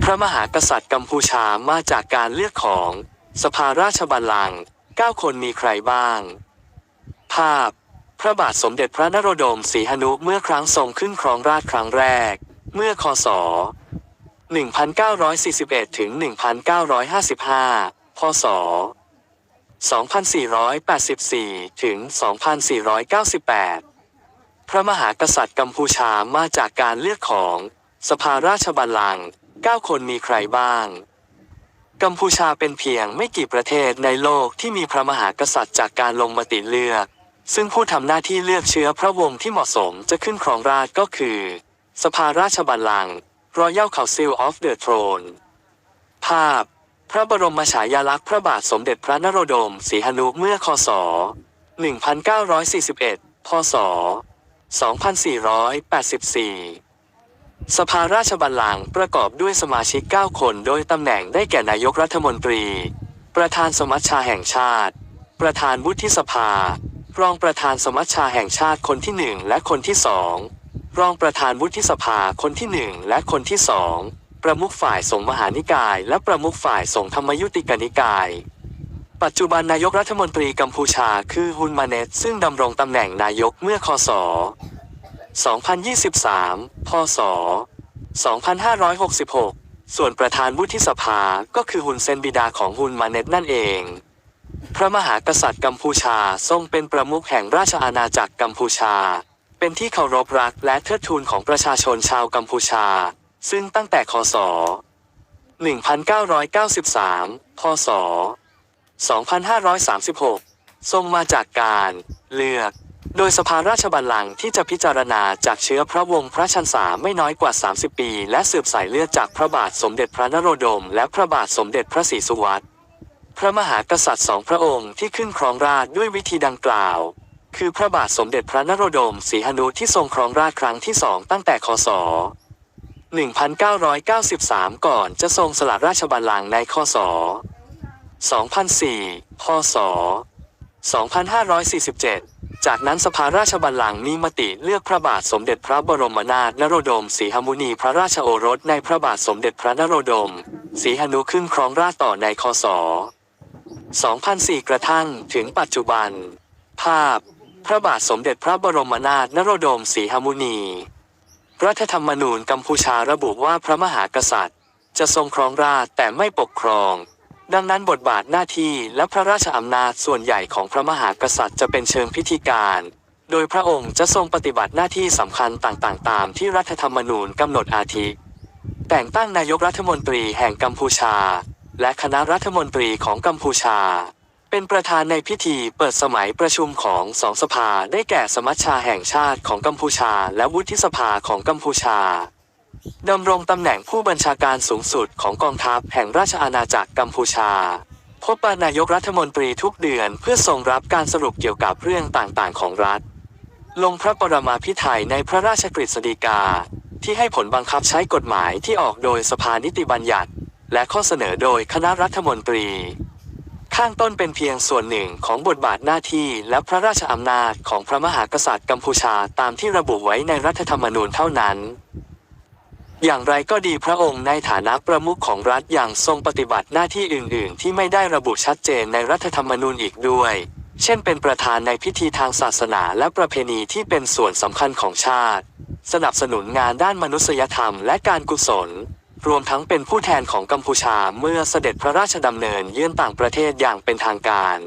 พระมหากษัตริย์กัมพูชามาจากการเลือกของ สภาราชบัลลังก์เก้าคนมีใครบ้าง ภาพ พระบาทสมเด็จพระนโรดมศรีหนุเมื่อครั้งทรงขึ้นครองราชครั้งแรก เมื่อคศ 1941 ถึง 1955 พศ 2484 ถึง 2498 พระมหากษัตริย์กัมพูชามาจากการเลือกของ สภาราชบัลลังก์ เก้าคนมีใครบ้าง กัมพูชาเป็นเพียงไม่กี่ประเทศในโลกที่มีพระมหากษัตริย์จากการลงมติเลือก ซึ่งผู้ทำหน้าที่เลือกเชื้อพระวงศ์ที่เหมาะสมจะขึ้นครองราชก็คือ สภาราชบัลลังก์ Royal Council of the Throne ภาพ พระบรมฉายาลักษณ์พระบาทสมเด็จพระนโรดมศรีหนุเมื่อคศ 1941 พศ 2484 สภาราชบัลลังก์ประกอบด้วยสมาชิก 9 คน โดยตำแหน่งได้แก่นายกรัฐมนตรี ประธานสมัชชาแห่งชาติ ประธานวุฒิสภา รองประธานสมัชชาแห่งชาติคนที่หนึ่งและคนที่สองรองประธานวุฒิสภาคนที่หนึ่งและคนที่สองประมุขฝ่ายสงฆ์มหานิกาย และประมุขฝ่ายสงฆ์ธรรมยุติกนิกาย ปัจจุบันนายกรัฐมนตรีกัมพูชาคือฮุนมาเนตซึ่งดำรงตำแหน่งนายกเมื่อคศ 2023 พศ 2566 ส่วนประธานวุฒิสภาก็คือฮุนเซนบิดาของฮุนมาเน็ตนั่นเอง พระมหากษัตริย์กัมพูชาทรงเป็นประมุขแห่งราชอาณาจักรกัมพูชา เป็นที่เคารพรักและเทิดทูนของประชาชนชาวกัมพูชา ซึ่งตั้งแต่คศ 1993 พศ 2536 ทรงมาจากการเลือก โดยสภาราชบัลลังก์ที่จะพิจารณาจากเชื้อพระวงศ์พระชันษาไม่น้อยกว่า 30 ปี และสืบสายเลือดจากพระบาทสมเด็จพระนโรดม และพระบาทสมเด็จพระศรีสุวัตพระมหากษัตริย์สองพระองค์ที่ขึ้นครองราชย์ด้วยวิธีดังกล่าว คือพระบาทสมเด็จพระนโรดมศรีหนุที่ทรงครองราชครั้งที่สองตั้งแต่คศ 1993 ก่อนจะทรงสละราชบัลลังก์ในคศ 2004 พศ 2547 จากนั้นสภาราชบัลลังก์มีมติเลือกพระบาทสมเด็จพระบรมนาถนโรดมศรีหมุนีพระราชโอรสในพระบาทสมเด็จพระนโรดมศรีหนุขึ้นครองราชต่อในคศ 2004 กระทั่งถึงปัจจุบัน ภาพ พระบาทสมเด็จพระบรมนาถนโรดมศรีหมุนีรัฐธรรมนูญกัมพูชาระบุว่าพระมหากษัตริย์ จะทรงครองราชแต่ไม่ปกครอง ดังนั้นบทบาทหน้าที่และพระราชอำนาจส่วนใหญ่ของพระมหากษัตริย์จะเป็นเชิงพิธีการ โดยพระองค์จะทรงปฏิบัติหน้าที่สำคัญต่างๆ ตามที่รัฐธรรมนูญกำหนดอาทิ แต่งตั้งนายกรัฐมนตรีแห่งกัมพูชา และคณะรัฐมนตรีของกัมพูชา เป็นประธานในพิธีเปิดสมัยประชุมของสองสภาได้แก่สมัชชาแห่งชาติของกัมพูชา และวุฒิสภาของกัมพูชา ดำรงตำแหน่งผู้บัญชาการสูงสุดของกองทัพแห่งราชอาณาจักรกัมพูชา พบปะนายกรัฐมนตรีทุกเดือนเพื่อทรงรับการสรุปเกี่ยวกับเรื่องต่างๆ ของรัฐ ลงพระปรมาภิไธยในพระราชกฤษฎีกา ที่ให้ผลบังคับใช้กฎหมายที่ออกโดยสภานิติบัญญัติ และข้อเสนอโดยคณะรัฐมนตรี ข้างต้นเป็นเพียงส่วนหนึ่งของบทบาทหน้าที่และพระราชอำนาจของพระมหากษัตริย์กัมพูชาตามที่ระบุไว้ในรัฐธรรมนูญเท่านั้น อย่างไรก็ดีพระองค์ในฐานะประมุขของรัฐอย่างทรงปฏิบัติหน้าที่อื่น ๆ ที่ไม่ได้ระบุชัดเจนในรัฐธรรมนูญอีกด้วย เช่นเป็นประธานในพิธีทางศาสนาและประเพณีที่เป็นส่วนสำคัญของชาติ สนับสนุนงานด้านมนุษยธรรมและการกุศล รวมทั้งเป็นผู้แทนของกัมพูชาเมื่อเสด็จพระราชดำเนินเยือนต่างประเทศอย่างเป็นทางการ